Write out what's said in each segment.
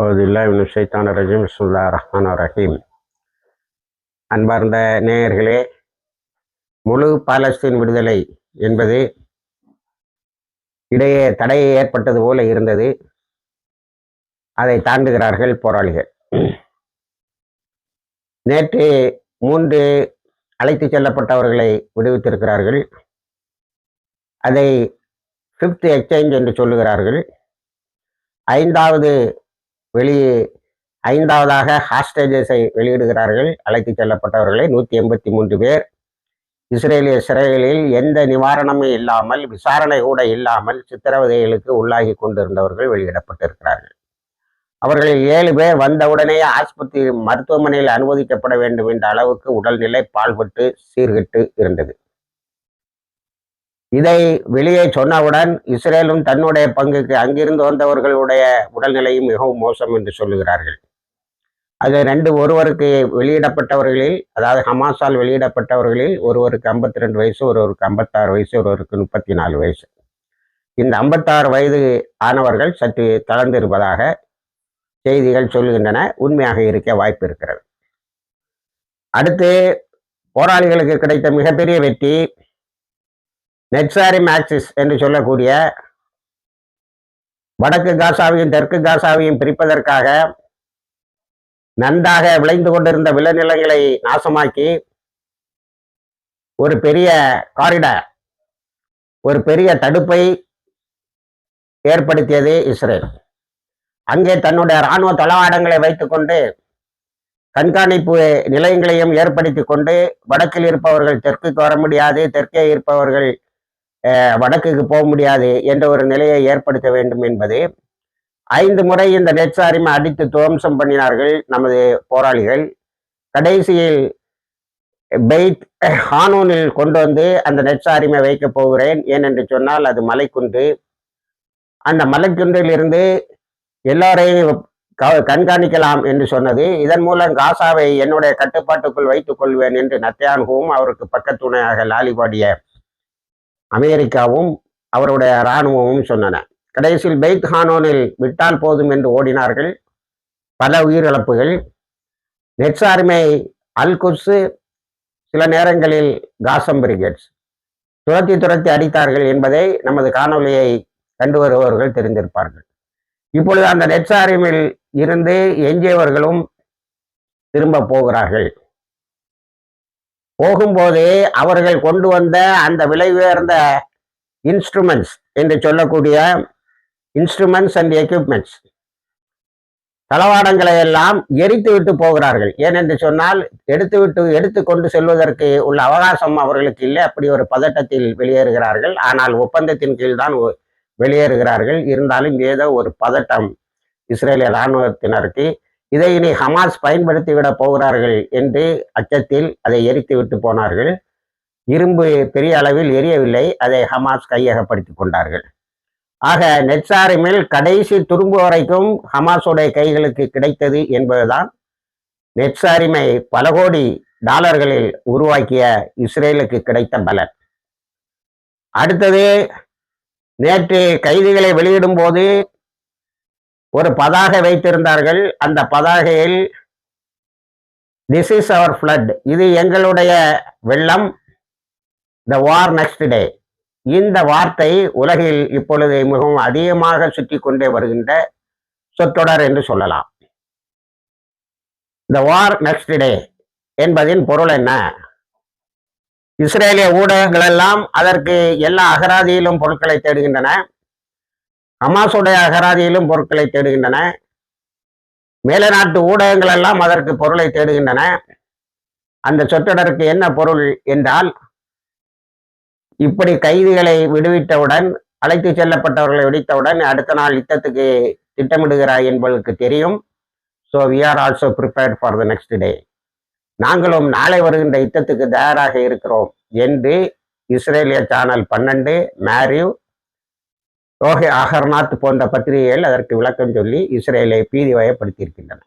அவுதுல்லாஹின் சைத்தான ரஜீம் சுல்லா ரஹ்மான் ரஹீம் அன்பார்ந்த நேயர்களே முழு பாலஸ்தீன் விடுதலை என்பது இடையே தடை ஏற்பட்டது போல இருந்தது. அதை தாண்டுகிறார்கள் போராளிகள். நேற்று மூன்று அழைத்து செல்லப்பட்டவர்களை விடுவித்திருக்கிறார்கள். அதை ஃபிஃப்த் எக்ஸ்சேஞ்ச் என்று சொல்லுகிறார்கள். ஐந்தாவது வெளியே ஐந்தாவதாக ஹாஸ்டேஜஸை வெளியிடுகிறார்கள். அழைத்து செல்லப்பட்டவர்களை நூற்றி எண்பத்தி மூன்று பேர். இஸ்ரேலிய சிறைகளில் எந்த நிவாரணமும் இல்லாமல் விசாரணை கூட இல்லாமல் சித்திரவதைகளுக்கு உள்ளாகி கொண்டிருந்தவர்கள் வெளியிடப்பட்டிருக்கிறார்கள். அவர்களில் ஏழு பேர் வந்தவுடனே ஆஸ்பத்திரி மருத்துவமனையில் அனுமதிக்கப்பட வேண்டும் என்ற அளவுக்கு உடல்நிலை பால்பட்டு சீர்கெட்டு இருந்தது. இதை வெளியே சொன்னவுடன் இஸ்ரேலும் தன்னுடைய பங்குக்கு அங்கிருந்து வந்தவர்களுடைய உடல்நிலையும் மிகவும் மோசம் என்று சொல்லுகிறார்கள். அது ரெண்டு ஒருவருக்கு வெளியிடப்பட்டவர்களில் அதாவது ஹமாஸால் வெளியிடப்பட்டவர்களில் ஒருவருக்கு ஐம்பத்தி ரெண்டு வயசு ஒருவருக்கு ஐம்பத்தாறு வயசு ஒருவருக்கு முப்பத்தி நாலு வயசு. இந்த ஐம்பத்தாறு வயது ஆனவர்கள் சற்று தளர்ந்திருப்பதாக செய்திகள் சொல்லுகின்றன உண்மையாக இருக்க வாய்ப்பு இருக்கிறது. அடுத்து போராளிகளுக்கு கிடைத்த மிகப்பெரிய வெற்றி நெட்சாரி மேக்சிஸ் என்று சொல்லக்கூடிய வடக்கு காசாவையும் தெற்கு காசாவையும் பிரிப்பதற்காக நன்றாக விளைந்து கொண்டிருந்த விளைநிலங்களை நாசமாக்கி ஒரு பெரிய காரிடார் ஒரு பெரிய தடுப்பை ஏற்படுத்தியது இஸ்ரேல். அங்கே தன்னுடைய இராணுவ தளவாடங்களை வைத்துக்கொண்டு கண்காணிப்பு நிலையங்களையும் ஏற்படுத்தி கொண்டு வடக்கில் இருப்பவர்கள் தெற்குக்கு வர முடியாது தெற்கே இருப்பவர்கள் வடக்குக்கு போக முடியாது என்ற ஒரு நிலையை ஏற்படுத்த வேண்டும் என்பது ஐந்து முறை இந்த நெட்சாரிமை அடித்து துவம்சம் பண்ணினார்கள் நமது போராளிகள். கடைசியில் பெய்த் ஹானூனில் கொண்டு வந்து அந்த நெட்சாரிமை வைக்கப் போகிறேன். ஏனென்று சொன்னால் அது மலைக்குன்று. அந்த மலைக்குன்றில் இருந்து எல்லோரையும் கண்காணிக்கலாம் என்று சொன்னது. இதன் மூலம் காசாவை என்னுடைய கட்டுப்பாட்டுக்குள் வைத்துக் கொள்வேன் என்று நத்தியான்கவும் அவருக்கு பக்கத்துணையாக லாலிபாடிய அமெரிக்காவும் அவருடைய இராணுவமும் சொன்னன. கடைசியில் பெய்த் ஹானோனில் விட்டால் போதும் என்று ஓடினார்கள். பல உயிரிழப்புகள். நெட்சார்மை அல்குசு சில நேரங்களில் காசம் பிரிகேட்ஸ். துரத்தி துரத்தி அடித்தார்கள் என்பதை நமது காணொலியை கண்டு வருபவர்கள் தெரிந்திருப்பார்கள். இப்பொழுது அந்த நெட்சாரிமில் இருந்து எஞ்சியவர்களும் திரும்ப போகிறார்கள். போகும்போது அவர்கள் கொண்டு வந்த அந்த விலை உயர்ந்த இன்ஸ்ட்ருமெண்ட்ஸ் என்று சொல்லக்கூடிய இன்ஸ்ட்ருமெண்ட்ஸ் அண்ட் எக்யூப்மெண்ட்ஸ் தளவாடங்களை எல்லாம் எரித்து விட்டு போகிறார்கள். ஏனென்று சொன்னால் எடுத்துவிட்டு எடுத்து கொண்டு செல்வதற்கு உள்ள அவகாசம் அவர்களுக்கு இல்லை. அப்படி ஒரு பதட்டத்தில் வெளியேறுகிறார்கள். ஆனால் ஒப்பந்தத்தின் கீழ் தான் வெளியேறுகிறார்கள். இருந்தாலும் ஏதோ ஒரு பதட்டம் இஸ்ரேலிய இராணுவத்தினருக்கு இதை இனி ஹமாஸ் பயன்படுத்தி விட போகிறார்கள் என்று அச்சத்தில் அதை எரித்து விட்டு போனார்கள். இரும்பு பெரிய அளவில் எரியவில்லை அதை ஹமாஸ் கையகப்படுத்தி கொண்டார்கள். ஆக நெட்சாரிமில் கடைசி துரும்பு வரைக்கும் ஹமாஸுடைய கைகளுக்கு கிடைத்தது என்பதுதான் நெட்சாரிமை பல கோடி டாலர்களில் உருவாக்கிய இஸ்ரேலுக்கு கிடைத்த பலன். அடுத்தது நேற்று கைதிகளை வெளியிடும் போது ஒரு பதாகை வைத்திருந்தார்கள். அந்த பதாகையில் திஸ் இஸ் அவர் ஃப்ளட் இது எங்களுடைய வெள்ளம். த வார் நெக்ஸ்ட் டே இந்த வார்த்தை உலகில் இப்பொழுது மிகவும் அதிகமாக சுற்றி கொண்டே வருகின்ற சொற்றொடர் என்று சொல்லலாம். த வார் நெக்ஸ்ட் டே என்பதின் பொருள் என்ன? இஸ்ரேலிய ஊடகங்கள் எல்லாம் அதற்கு எல்லா அகராதியிலும் பொருட்களை தேடுகின்றன. ஹமாசுடைய அகராதியிலும் பொருட்களை தேடுகின்றன. மேலநாட்டு ஊடகங்கள் எல்லாம் அதற்கு பொருளை தேடுகின்றன. அந்த சொற்றொடருக்கு என்ன பொருள் என்றால் இப்படி கைதிகளை விடுவித்தவுடன் அழைத்து செல்லப்பட்டவர்களை விடுத்தவுடன் அடுத்த நாள் யுத்தத்துக்கு திட்டமிடுகிறாய் என்பதற்கு தெரியும். So we are also prepared for the next day நாங்களும் நாளை வருகின்ற யுத்தத்துக்கு தயாராக இருக்கிறோம் என்று இஸ்ரேலிய சேனல் பன்னெண்டு மேரியூ யோகே அகர்நாத் போன்ற பத்திரிகைகள் அதற்கு விளக்கம் சொல்லி இஸ்ரேலை பீதி வயப்படுத்தியிருக்கின்றன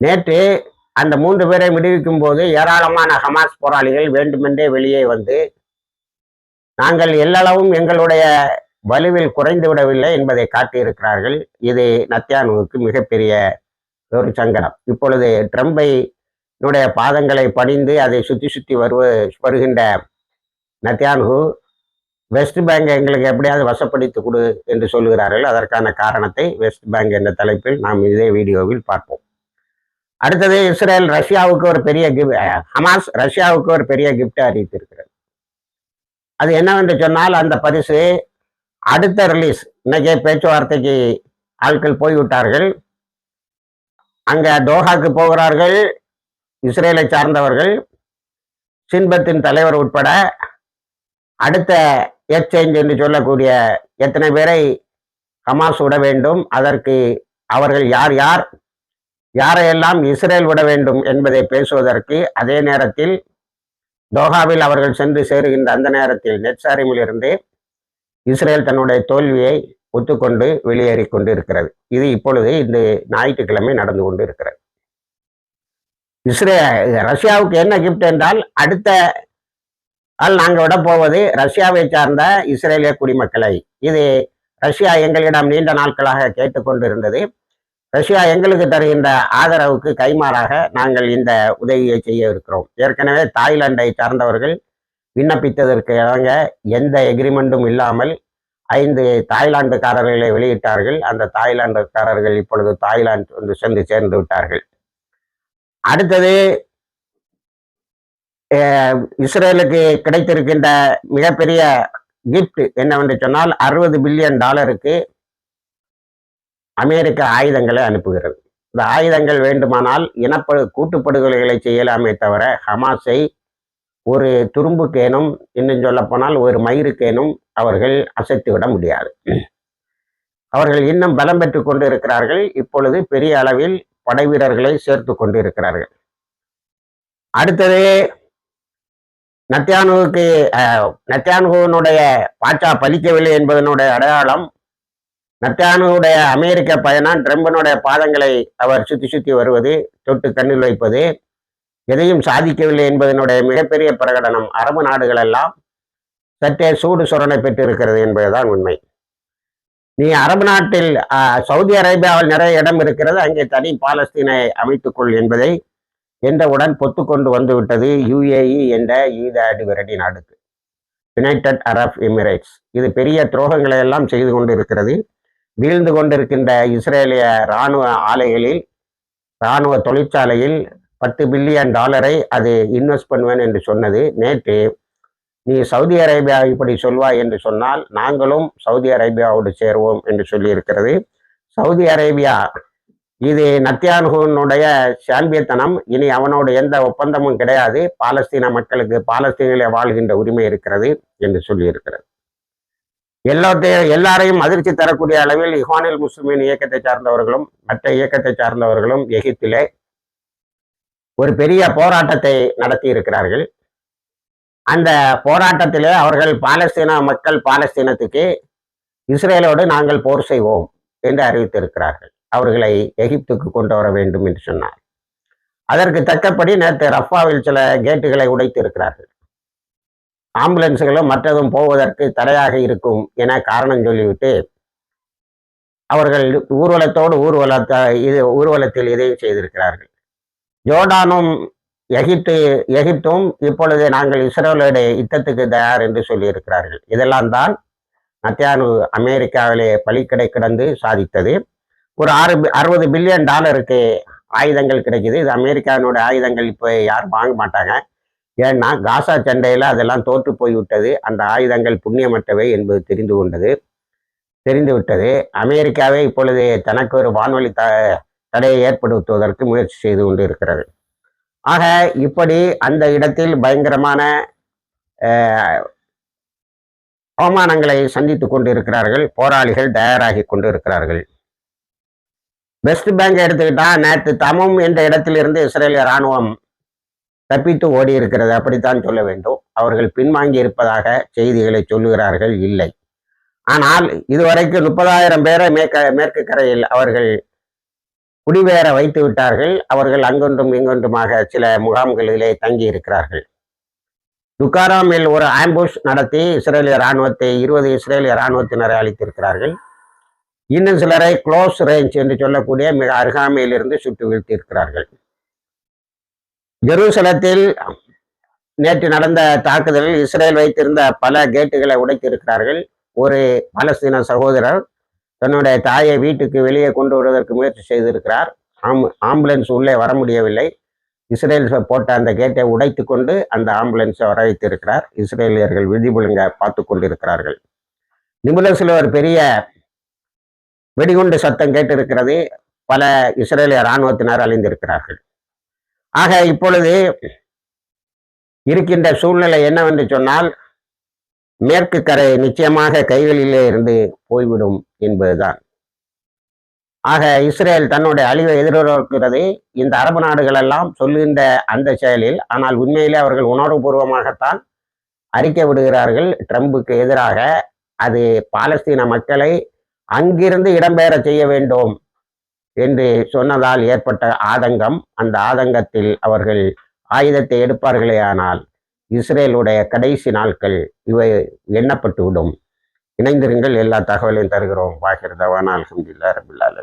நேற்று அந்த மூன்று பேரை விடுவிக்கும் போது ஏராளமான ஹமாஸ் போராளிகள் வேண்டுமென்றே வெளியே வந்து நாங்கள் எல்லளவும் எங்களுடைய வலுவில் குறைந்து விடவில்லை என்பதை காட்டியிருக்கிறார்கள். இது நத்தியானுவுக்கு மிகப்பெரிய ஒரு சங்கடம். இப்பொழுது ட்ரம்பை பாதங்களை பணிந்து அதை சுற்றி சுற்றி வருவ வருகின்ற நத்தியான்ஹு வெஸ்ட் பேங்க் எங்களுக்கு எப்படியாவது வசப்படுத்தி கொடு என்று சொல்லுகிறார்கள். அதற்கான காரணத்தை வெஸ்ட் பேங்க் என்ற தலைப்பில் நாம் இதே வீடியோவில் பார்ப்போம். அடுத்தது இஸ்ரேல் ரஷ்யாவுக்கு ஒரு பெரிய கிஃப்ட் ஹமாஸ் ரஷ்யாவுக்கு ஒரு பெரிய கிஃப்டை அறிவித்திருக்கிறது. அது என்னவென்று சொன்னால் அந்த பரிசு அடுத்த ரிலீஸ் இன்னைக்கே பேச்சுவார்த்தைக்கு ஆட்கள் போய்விட்டார்கள். அங்கே தோஹாக்கு போகிறார்கள் இஸ்ரேலை சார்ந்தவர்கள். சின்பத்தின் தலைவர் உட்பட அடுத்த எக்ஸ்சேஞ்ச் என்று சொல்லக்கூடிய எத்தனை பேரை ஹமாஸ் விட வேண்டும்? அதற்கு அவர்கள் யார் யார்? யாரையெல்லாம் இஸ்ரேல் விட வேண்டும் என்பதை பேசுவதற்கு அதே நேரத்தில் தோஹாவில் அவர்கள் சென்று சேருகின்ற அந்த நேரத்தில் நெட்சாரிமிலிருந்து இஸ்ரேல் தன்னுடைய தோல்வியை ஒத்துக்கொண்டு வெளியேறி கொண்டு இருக்கிறது இது இப்பொழுது இந்த ஞாயிற்றுக்கிழமை நடந்து கொண்டு இருக்கிறது இஸ்ரே ரஷ்யாவுக்கு என்ன கிஃப்ட் என்றால் அடுத்த ஆனால் நாங்கள் விட போவது ரஷ்யாவை சார்ந்த இஸ்ரேலிய குடிமக்களை. இது ரஷ்யா எங்களிடம் நீண்ட நாட்களாக கேட்டுக்கொண்டிருந்தது. ரஷ்யா எங்களுக்கு தருகின்ற ஆதரவுக்கு கைமாறாக நாங்கள் இந்த உதவியை செய்ய இருக்கிறோம். ஏற்கனவே தாய்லாந்தை சார்ந்தவர்கள் விண்ணப்பித்ததற்கு இணங்க எந்த எக்ரிமெண்ட்டும் இல்லாமல் ஐந்து தாய்லாந்துக்காரர்களை வெளியிட்டார்கள். அந்த தாய்லாந்துக்காரர்கள் இப்பொழுது தாய்லாந்து வந்து சென்று சேர்ந்து விட்டார்கள். அடுத்தது இஸ்ரேலுக்கு கிடைத்திருக்கின்ற மிகப்பெரிய கிஃப்ட் என்னவென்று சொன்னால் அறுபது பில்லியன் டாலருக்கு அமெரிக்க ஆயுதங்களை அனுப்புகிறது. இந்த ஆயுதங்கள் வேண்டுமானால் இனப்படு கூட்டுப்படுகொலைகளை செய்யலாமே தவிர ஹமாஸை ஒரு துரும்புக்கேனும் இன்னும் சொல்லப்போனால் ஒரு மயிருக்கேனும் அவர்கள் அசைத்து விட முடியாது. அவர்கள் இன்னும் பலம் பெற்று கொண்டு இருக்கிறார்கள் இப்பொழுது பெரிய அளவில் படை வீரர்களை சேர்த்து கொண்டு இருக்கிறார்கள் அடுத்தது நத்தியானுவுக்கு அஹ், பாச்சா பலிக்கவில்லை என்பதனுடைய அடையாளம் நத்தியானுடைய அமெரிக்க பயணம் ட்ரம்பனுடைய பாதங்களை அவர் சுத்தி சுத்தி வருவது தொட்டு கண்ணில் வைப்பது எதையும் சாதிக்கவில்லை என்பதனுடைய மிகப்பெரிய பிரகடனம் அரபு நாடுகள் எல்லாம் சற்றே சூடு சுரணை பெற்றிருக்கிறது என்பதுதான் உண்மை. நீ அரபு நாட்டில் சவுதி அரேபியாவில் நிறைய இடம் இருக்கிறது அங்கே தனி பாலஸ்தீனை அமைத்துக்கொள் என்பதை என்றவுடன் பொத்துக்கொண்டு வந்துவிட்டது யுஏஇ என்ற ஈத விரட்டி நாடுக்கு. யுனைடெட் அரப் எமிரேட்ஸ் இது பெரிய துரோகங்களை எல்லாம் செய்து கொண்டு இருக்கிறது வீழ்ந்து கொண்டிருக்கின்ற இஸ்ரேலிய இராணுவ ஆலைகளில் இராணுவ தொழிற்சாலையில் பத்து பில்லியன் டாலரை அது இன்வெஸ்ட் பண்ணுவேன் என்று சொன்னது. நேற்று நீ சவுதி அரேபியா இப்படி சொல்வாய் என்று சொன்னால் நாங்களும் சவுதி அரேபியாவோடு சேருவோம் என்று சொல்லியிருக்கிறது. சவுதி அரேபியா இது நத்தியான்ஹூனுடைய சாம்பியத்தனம் இனி அவனோட எந்த ஒப்பந்தமும் கிடையாது. பாலஸ்தீன மக்களுக்கு பாலஸ்தீனில வாழ்கின்ற உரிமை இருக்கிறது என்று சொல்லியிருக்கிறது. எல்லாத்தையும் எல்லாரையும் அதிர்ச்சி தரக்கூடிய அளவில் இஹானில் முஸ்லிமின் இயக்கத்தை சார்ந்தவர்களும் மற்ற இயக்கத்தை சார்ந்தவர்களும் எகிப்திலே ஒரு பெரிய போராட்டத்தை நடத்தி இருக்கிறார்கள் அந்த போராட்டத்திலே அவர்கள் பாலஸ்தீன மக்கள் பாலஸ்தீனத்துக்கு இஸ்ரேலோடு நாங்கள் போர் செய்வோம் என்று அறிவித்திருக்கிறார்கள். அவர்களை எகிப்துக்கு கொண்டு வர வேண்டும் என்று சொன்னார். அதற்கு தக்கபடி நேற்று ரஃபாவில் சில கேட்டுகளை உடைத்து இருக்கிறார்கள் ஆம்புலன்ஸுகளும் மற்றதும் போவதற்கு தடையாக இருக்கும் என காரணம் சொல்லிவிட்டு அவர்கள் ஊர்வலத்தோடு ஊர்வலத்த இது ஊர்வலத்தில் இதையும் செய்திருக்கிறார்கள். ஜோர்டானும் எகிப்து எகிப்தும் இப்பொழுது நாங்கள் இஸ்ரேலோட யுத்தத்துக்கு தயார் என்று சொல்லியிருக்கிறார்கள். இதெல்லாம் தான் நத்தியானு அமெரிக்காவிலே பலிக்கடை கிடந்து சாதித்தது. ஒரு ஆறு அறுபது பில்லியன் டாலருக்கு ஆயுதங்கள் கிடைக்குது. இது அமெரிக்காவினுடைய ஆயுதங்கள் இப்போ யாரும் வாங்க மாட்டாங்க. ஏன்னா காசா சண்டையில் அதெல்லாம் தோற்று போய்விட்டது. அந்த ஆயுதங்கள் புண்ணியமற்றவை என்பது தெரிந்து கொண்டது தெரிந்து விட்டது. அமெரிக்காவே இப்பொழுது தனக்கு ஒரு வான்வழி த தடையை ஏற்படுத்துவதற்கு முயற்சி செய்து கொண்டு இருக்கிறது. ஆக இப்படி அந்த இடத்தில் பயங்கரமான அவமானங்களை சந்தித்து கொண்டு இருக்கிறார்கள் போராளிகள் தயாராகி கொண்டு இருக்கிறார்கள் வெஸ்ட் பேங்க் எடுத்துக்கிட்டா நேற்று தமம் என்ற இடத்திலிருந்து இஸ்ரேலிய ராணுவம் தப்பித்து ஓடி இருக்கிறது அப்படித்தான் சொல்ல வேண்டும். அவர்கள் பின்வாங்கி இருப்பதாக செய்திகளை சொல்லுகிறார்கள். இல்லை. ஆனால் இதுவரைக்கும் முப்பதாயிரம் பேரை மேற்க மேற்கு கரையில் அவர்கள் குடிபெயர வைத்து விட்டார்கள். அவர்கள் அங்கொன்றும் இங்கொன்றுமாக சில முகாம்களிலே தங்கி இருக்கிறார்கள் துக்காராமில் ஒரு ஆம்புஷ் நடத்தி இஸ்ரேலிய ராணுவத்தை இருபது இஸ்ரேலிய இராணுவத்தினரை அளித்திருக்கிறார்கள் இன்னும் சிலரை க்ளோஸ் ரேஞ்ச் என்று சொல்லக்கூடிய மிக அருகாமையிலிருந்து சுட்டு வீழ்த்தியிருக்கிறார்கள். ஜெருசலத்தில் நேற்று நடந்த தாக்குதலில் இஸ்ரேல் வைத்திருந்த பல கேட்டுகளை உடைத்திருக்கிறார்கள். ஒரு பலஸ்தீன சகோதரர் தன்னுடைய தாயை வீட்டுக்கு வெளியே கொண்டு வருவதற்கு முயற்சி செய்திருக்கிறார். ஆம் ஆம்புலன்ஸ் உள்ளே வர முடியவில்லை. இஸ்ரேல் போட்ட அந்த கேட்டை உடைத்து கொண்டு அந்த ஆம்புலன்ஸை வர வைத்திருக்கிறார். இஸ்ரேலியர்கள் விதிபுழுங்க பார்த்து கொண்டிருக்கிறார்கள் நிபுணத்தில் ஒரு பெரிய வெடிகுண்டு சத்தம் கேட்டிருக்கிறது பல இஸ்ரேலிய இராணுவத்தினர் அழிந்திருக்கிறார்கள். ஆக இப்பொழுது இருக்கின்ற சூழ்நிலை என்னவென்று சொன்னால் மேற்கு கரை நிச்சயமாக கைகளிலே இருந்து போய்விடும் என்பதுதான். ஆக இஸ்ரேல் தன்னுடைய அழிவை எதிர்நோக்கிறது இந்த அரபு நாடுகள் எல்லாம் சொல்லுகின்ற அந்த செயலில் ஆனால் உண்மையிலே அவர்கள் உணர்வுபூர்வமாகத்தான் அறிக்கை விடுகிறார்கள். ட்ரம்புக்கு எதிராக அது பாலஸ்தீன மக்களை அங்கிருந்து இடம்பெயர செய்ய வேண்டும் என்று சொன்னதால் ஏற்பட்ட ஆதங்கம். அந்த ஆதங்கத்தில் அவர்கள் ஆயுதத்தை எடுப்பார்களே ஆனால் இஸ்ரேலுடைய கடைசி நாட்கள் இவை எண்ணப்பட்டு விடும் இணைந்திருங்கள் எல்லா தகவலையும் தருகிறோம். பாகிர் அலமதுல்லா ரபுல்லாலும்